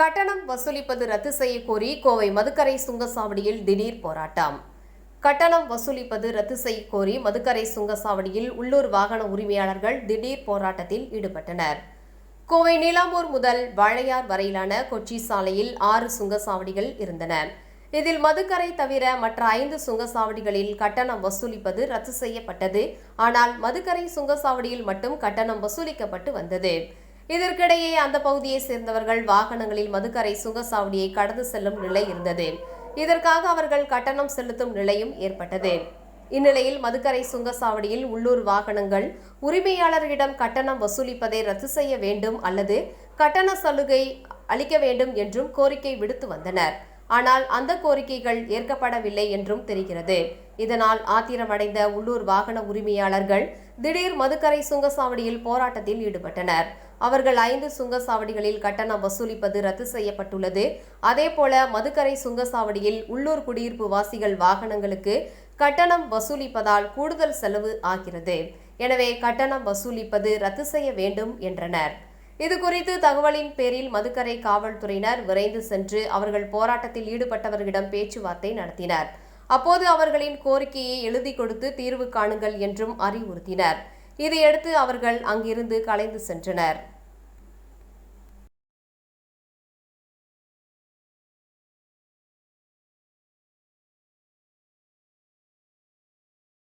கட்டணம் வசூலிப்பது ரத்து செய்ய கோரி கோவை மதுக்கரை சுங்கசாவடியில் திடீர் போராட்டம். கட்டணம் வசூலிப்பது ரத்து செய்ய கோரி மதுக்கரை சுங்கசாவடியில் உள்ளூர் வாகன உரிமையாளர்கள் திடீர் போராட்டத்தில் ஈடுபட்டனர். கோவை நீலாம்பூர் முதல் வாழையார் வரையிலான கொச்சி சாலையில் ஆறு சுங்கசாவடிகள் இருந்தன. இதில் மதுக்கரை தவிர மற்ற ஐந்து சுங்கசாவடிகளில் கட்டணம் வசூலிப்பது ரத்து செய்யப்பட்டது. ஆனால் மதுக்கரை சுங்கசாவடியில் மட்டும் கட்டணம் வசூலிக்கப்பட்டு வந்தது. இதற்கிடையே அந்த பகுதியை சேர்ந்தவர்கள் வாகனங்களில் மதுக்கரை சுங்கசாவடியை கடந்து செல்லும் நிலை இருந்தது. இதற்காக அவர்கள் கட்டணம் செலுத்தும் நிலையும் ஏற்பட்டது. இந்நிலையில் மதுக்கரை சுங்கசாவடியில் உள்ளூர் வாகனங்கள் உரிமையாளர்களிடம் கட்டணம் வசூலிப்பதை ரத்து செய்ய வேண்டும் அல்லது கட்டண சலுகை அளிக்க வேண்டும் என்றும் கோரிக்கை விடுத்து வந்தனர். ஆனால் அந்த கோரிக்கைகள் ஏற்கப்படவில்லை என்றும் தெரிகிறது. இதனால் ஆத்திரமடைந்த உள்ளூர் வாகன உரிமையாளர்கள் திடீர் மதுக்கரை சுங்கசாவடியில் போராட்டத்தில் ஈடுபட்டனர். அவர்கள் ஐந்து சுங்கசாவடிகளில் கட்டணம் வசூலிப்பது ரத்து செய்யப்பட்டுள்ளது. அதேபோல மதுக்கரை சுங்கசாவடியில் உள்ளூர் குடியிருப்பு வாசிகள் வாகனங்களுக்கு கட்டணம் வசூலிப்பதால் கூடுதல் செலவு ஆகிறது. எனவே கட்டணம் வசூலிப்பது ரத்து செய்ய வேண்டும் என்றனர். இது குறித்து தகவலின் பேரில் மதுக்கரை காவல்துறையினர் விரைந்து சென்று அவர்கள் போராட்டத்தில் ஈடுபட்டவர்களிடம் பேச்சுவார்த்தை நடத்தினர். அப்போது அவர்களின் கோரிக்கையை எழுதி கொடுத்து தீர்வு காணுங்கள் என்றும் அறிவுறுத்தினர். இதையடுத்து அவர்கள் அங்கிருந்து கலைந்து சென்றனர்.